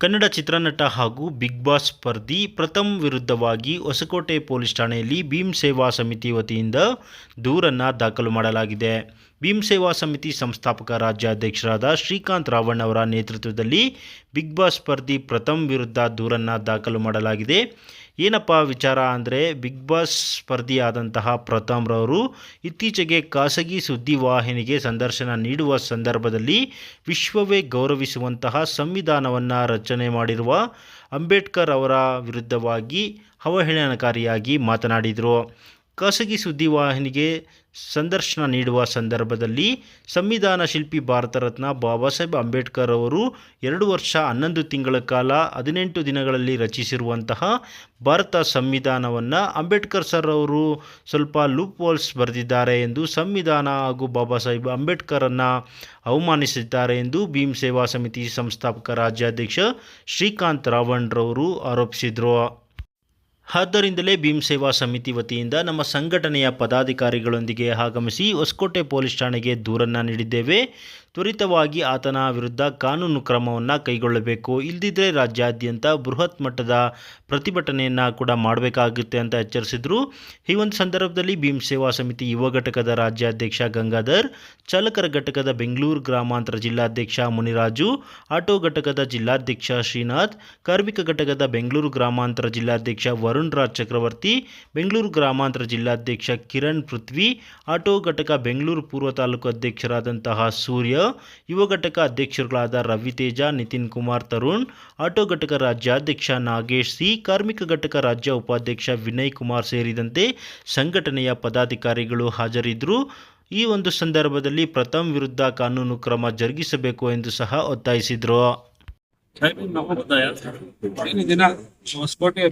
ಕನ್ನಡ ಚಿತ್ರನಟ ಹಾಗೂ big Boss ಸ್ಪರ್ಧಿ ಪ್ರಥಮ್ ವಿರುದ್ಧವಾಗಿ ಹೊಸಕೋಟೆ ಪೊಲೀಸ್ ಠಾಣೆಯಲ್ಲಿ ಭೀಮ್ ಸೇವಾ ಸಮಿತಿ ವತಿಯಿಂದ ದೂರನ್ನು ದಾಖಲು ಮಾಡಲಾಗಿದೆ. ಭೀಮ್ ಸೇವಾ ಸಮಿತಿ ಸಂಸ್ಥಾಪಕ ರಾಜ್ಯಾಧ್ಯಕ್ಷರಾದ ಶ್ರೀಕಾಂತ್ ರಾವಣ್ ಅವರ ನೇತೃತ್ವದಲ್ಲಿ ಬಿಗ್ ಬಾಸ್ ಸ್ಪರ್ಧಿ ಪ್ರಥಮ್ ವಿರುದ್ಧ ದೂರನ್ನು ದಾಖಲು ಮಾಡಲಾಗಿದೆ. ಏನಪ್ಪ ವಿಚಾರ ಅಂದರೆ ಬಿಗ್ ಬಾಸ್ ಸ್ಪರ್ಧಿಯಾದಂತಹ ಪ್ರತಾಮ್ ರವರು ಇತ್ತೀಚೆಗೆ ಖಾಸಗಿ ಸುದ್ದಿವಾಹಿನಿಗೆ ಸಂದರ್ಶನ ನೀಡುವ ಸಂದರ್ಭದಲ್ಲಿ ವಿಶ್ವವೇ ಗೌರವಿಸುವಂತಹ ಸಂವಿಧಾನವನ್ನು ರಚನೆ ಮಾಡಿರುವ ಅಂಬೇಡ್ಕರ್ ಅವರ ವಿರುದ್ಧವಾಗಿ ಅವಹೇಳನಕಾರಿಯಾಗಿ ಮಾತನಾಡಿದರು. ಖಾಸಗಿ ಸುದ್ದಿವಾಹಿನಿಗೆ ಸಂದರ್ಶನ ನೀಡುವ ಸಂದರ್ಭದಲ್ಲಿ ಸಂವಿಧಾನ ಶಿಲ್ಪಿ ಭಾರತ ರತ್ನ ಬಾಬಾ ಸಾಹೇಬ್ ಅಂಬೇಡ್ಕರ್ ಅವರು ಎರಡು ವರ್ಷ ಹನ್ನೊಂದು ತಿಂಗಳ ಕಾಲ ಹದಿನೆಂಟು ದಿನಗಳಲ್ಲಿ ರಚಿಸಿರುವಂತಹ ಭಾರತ ಸಂವಿಧಾನವನ್ನು ಅಂಬೇಡ್ಕರ್ ಸರ್ ಅವರು ಸ್ವಲ್ಪ ಲೂಪ್ ಹೋಲ್ಸ್ ಬರೆದಿದ್ದಾರೆ ಎಂದು ಸಂವಿಧಾನ ಹಾಗೂ ಬಾಬಾ ಸಾಹೇಬ್ ಅಂಬೇಡ್ಕರನ್ನು ಅವಮಾನಿಸಿದ್ದಾರೆ ಎಂದು ಭೀಮ್ ಸೇವಾ ಸಮಿತಿ ಸಂಸ್ಥಾಪಕ ರಾಜ್ಯಾಧ್ಯಕ್ಷ ಶ್ರೀಕಾಂತ್ ರಾವಣ್ರವರು ಆರೋಪಿಸಿದರು. ಆದ್ದರಿಂದಲೇ ಭೀಮ್ ಸೇವಾ ಸಮಿತಿ ವತಿಯಿಂದ ನಮ್ಮ ಸಂಘಟನೆಯ ಪದಾಧಿಕಾರಿಗಳೊಂದಿಗೆ ಆಗಮಿಸಿ ಹೊಸಕೋಟೆ ಪೊಲೀಸ್ ಠಾಣೆಗೆ ದೂರನ್ನು ನೀಡಿದ್ದೇವೆ. ತ್ವರಿತವಾಗಿ ಆತನ ವಿರುದ್ಧ ಕಾನೂನು ಕ್ರಮವನ್ನು ಕೈಗೊಳ್ಳಬೇಕು. ಇಲ್ಲದಿದ್ದರೆ ರಾಜ್ಯಾದ್ಯಂತ ಬೃಹತ್ ಮಟ್ಟದ ಪ್ರತಿಭಟನೆಯನ್ನು ಕೂಡ ಮಾಡಬೇಕಾಗುತ್ತೆ ಅಂತ ಎಚ್ಚರಿಸಿದರು. ಈ ಒಂದು ಸಂದರ್ಭದಲ್ಲಿ ಭೀಮ್ ಸೇವಾ ಸಮಿತಿ ಯುವ ಘಟಕದ ರಾಜ್ಯಾಧ್ಯಕ್ಷ ಗಂಗಾಧರ್, ಚಾಲಕರ ಘಟಕದ ಬೆಂಗಳೂರು ಗ್ರಾಮಾಂತರ ಜಿಲ್ಲಾಧ್ಯಕ್ಷ ಮುನಿರಾಜು, ಆಟೋ ಘಟಕದ ಜಿಲ್ಲಾಧ್ಯಕ್ಷ ಶ್ರೀನಾಥ್, ಕಾರ್ಮಿಕ ಘಟಕದ ಬೆಂಗಳೂರು ಗ್ರಾಮಾಂತರ ಜಿಲ್ಲಾಧ್ಯಕ್ಷ ವರುಣ್ ರಾಜ್ ಚಕ್ರವರ್ತಿ, ಬೆಂಗಳೂರು ಗ್ರಾಮಾಂತರ ಜಿಲ್ಲಾಧ್ಯಕ್ಷ ಕಿರಣ್ ಪೃಥ್ವಿ, ಆಟೋ ಘಟಕ ಬೆಂಗಳೂರು ಪೂರ್ವ ತಾಲೂಕು ಅಧ್ಯಕ್ಷರಾದಂತಹ ಸೂರ್ಯ ಯುವ ಘಟಕ ಅಧ್ಯಕ್ಷರುಗಳಾದ ರವಿತೇಜ ನಿತಿನ್ ಕುಮಾರ್ ತರುಣ್, ಆಟೋ ಘಟಕ ರಾಜ್ಯಾಧ್ಯಕ್ಷ ನಾಗೇಶ್ ಸಿ, ಕಾರ್ಮಿಕ ಘಟಕ ರಾಜ್ಯ ಉಪಾಧ್ಯಕ್ಷ ವಿನಯ್ ಕುಮಾರ್ ಸೇರಿದಂತೆ ಸಂಘಟನೆಯ ಪದಾಧಿಕಾರಿಗಳು ಹಾಜರಿದ್ದರು. ಈ ಒಂದು ಸಂದರ್ಭದಲ್ಲಿ ಪ್ರಥಮ್ ವಿರುದ್ಧ ಕಾನೂನು ಕ್ರಮ ಜರುಗಿಸಬೇಕು ಎಂದು ಸಹ ಒತ್ತಾಯಿಸಿದರು.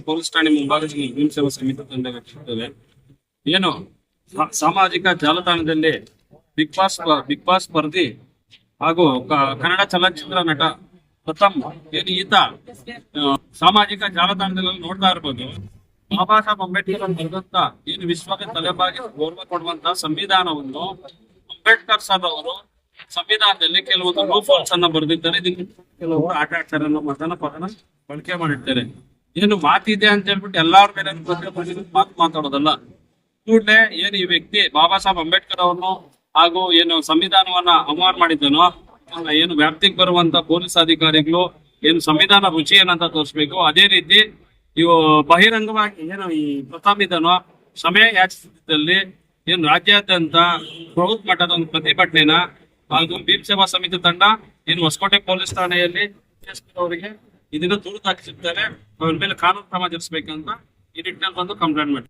ಪೊಲೀಸ್ ಠಾಣೆ ಮುಂಭಾಗದಲ್ಲಿ ಸಮಿತಿ ತಂಡ ಏನು ಸಾಮಾಜಿಕ ಜಾಲತಾಣದಲ್ಲಿ ಬಿಗ್ ಬಾಸ್ ಬಿಗ್ ಬಾಸ್ ಸ್ಪರ್ಧಿ ಹಾಗೂ ಕನ್ನಡ ಚಲನಚಿತ್ರ ನಟ ಪ್ರಥಮ್ ಏನು ಈತ ಸಾಮಾಜಿಕ ಜಾಲತಾಣದಲ್ಲಿ ನೋಡ್ತಾ ಇರ್ಬೋದು. ಬಾಬಾ ಸಾಹೇಬ್ ಅಂಬೇಡ್ಕರ್ ಅವರು ಬರೆದಂತ ಏನು ವಿಶ್ವಕ್ಕೆ ತಲೆಬಾಗಿ ಗೌರವ ಕೊಡುವಂತ ಸಂವಿಧಾನವನ್ನು ಅಂಬೇಡ್ಕರ್ ಸರ್ ಅವರು ಸಂವಿಧಾನದಲ್ಲಿ ಕೆಲವೊಂದು ಹೋಲ್ಸ್ ಅನ್ನ ಬರೆದಿದ್ದಾರೆ. ಇದಕ್ಕೆ ಕೆಲವರು ಆಟ ಆಡ್ತಾರೆ ಅನ್ನೋ ಮತನ ಪದನ ಬಳಕೆ ಮಾಡಿರ್ತಾರೆ. ಏನು ಮಾತಿದೆ ಅಂತ ಹೇಳ್ಬಿಟ್ಟು ಎಲ್ಲಾರ ಮೇಲೆ ಮಾತು ಮಾತಾಡೋದಲ್ಲ. ಕೂಡಲೇ ಏನು ಈ ವ್ಯಕ್ತಿ ಬಾಬಾ ಸಾಹೇಬ್ ಅಂಬೇಡ್ಕರ್ ಅವರನ್ನು ಹಾಗೂ ಏನು ಸಂವಿಧಾನವನ್ನ ಅಮಾರ್ ಮಾಡಿದ್ದನೋ ಏನು ವ್ಯಾಪ್ತಿಗೆ ಬರುವಂತ ಪೊಲೀಸ್ ಅಧಿಕಾರಿಗಳು ಏನು ಸಂವಿಧಾನ ರುಚಿ ಏನಂತ ತೋರಿಸ್ಬೇಕು, ಅದೇ ರೀತಿ ಇವು ಬಹಿರಂಗವಾಗಿ ಏನು ಈ ಪ್ರಥಮ್ ಇದನೋ ಸಮಯ ಯಾಚಿಸಿದಲ್ಲಿ ಏನು ರಾಜ್ಯಾದ್ಯಂತ ಬೃಹತ್ ಮಟ್ಟದ ಒಂದು ಪ್ರತಿಭಟನೆನ ಹಾಗೂ ಭೀಮ್ ಸೇವಾ ಸಮಿತಿ ತಂಡ ಏನು ಹೊಸಕೋಟೆ ಪೊಲೀಸ್ ಠಾಣೆಯಲ್ಲಿ ಅವರಿಗೆ ಇದನ್ನ ದೂರು ದಾಖಲಿಸಿರ್ತಾರೆ ಅವ್ರ ಮೇಲೆ ಕಾನೂನು ಕ್ರಮ ಜರುಗಿಸಬೇಕಂತ ಈ ನಿಟ್ಟಿನಲ್ಲಿ ಬಂದು ಕಂಪ್ಲೇಂಟ್ ಮಾಡಿ